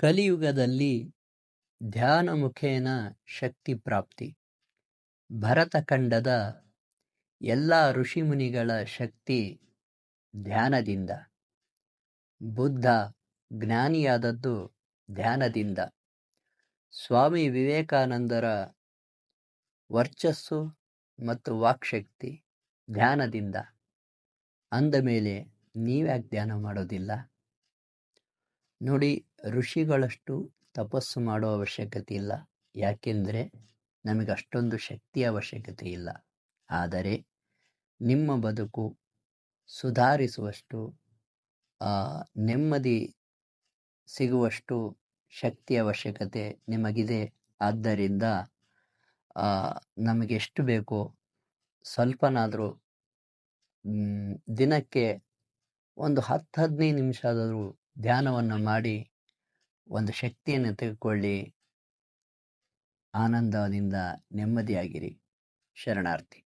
ಕಲಿಯುಗದಲ್ಲಿ ಧ್ಯಾನ ಮುಖೇನ ಶಕ್ತಿ ಪ್ರಾಪ್ತಿ. ಭರತಖಂಡದ ಎಲ್ಲ ಋಷಿಮುನಿಗಳ ಶಕ್ತಿ ಧ್ಯಾನದಿಂದ. ಬುದ್ಧ ಜ್ಞಾನಿಯಾದದ್ದು ಧ್ಯಾನದಿಂದ. ಸ್ವಾಮಿ ವಿವೇಕಾನಂದರ ವರ್ಚಸ್ಸು ಮತ್ತು ವಾಕ್ಶಕ್ತಿ ಧ್ಯಾನದಿಂದ. ಅಂದ ಮೇಲೆ ನೀವ್ಯಾಕೆ ಧ್ಯಾನ ಮಾಡೋದಿಲ್ಲ? ನೋಡಿ, ಋಷಿಗಳಷ್ಟು ತಪಸ್ಸು ಮಾಡೋ ಅವಶ್ಯಕತೆ ಇಲ್ಲ. ಯಾಕೆಂದರೆ ನಮಗೆ ಅಷ್ಟೊಂದು ಶಕ್ತಿಯ ಅವಶ್ಯಕತೆ ಇಲ್ಲ. ಆದರೆ, ನಿಮ್ಮ ಬದುಕು ಸುಧಾರಿಸುವಷ್ಟು ನೆಮ್ಮದಿ ಸಿಗುವಷ್ಟು ಶಕ್ತಿಯ ಅವಶ್ಯಕತೆ ನಿಮಗಿದೆ. ಆದ್ದರಿಂದ ನಮಗೆಷ್ಟು ಬೇಕೋ ಸ್ವಲ್ಪನಾದರೂ ದಿನಕ್ಕೆ ಒಂದು ಹತ್ತು ಹದಿನೈದು ನಿಮಿಷ ಆದರೂ ಧ್ಯಾನವನ್ನು ಮಾಡಿ ಒಂದು ಶಕ್ತಿಯನ್ನು ತೆಗೆದುಕೊಳ್ಳಿ. ಆನಂದದಿಂದ ನೆಮ್ಮದಿಯಾಗಿರಿ. ಶರಣಾರ್ಥಿ.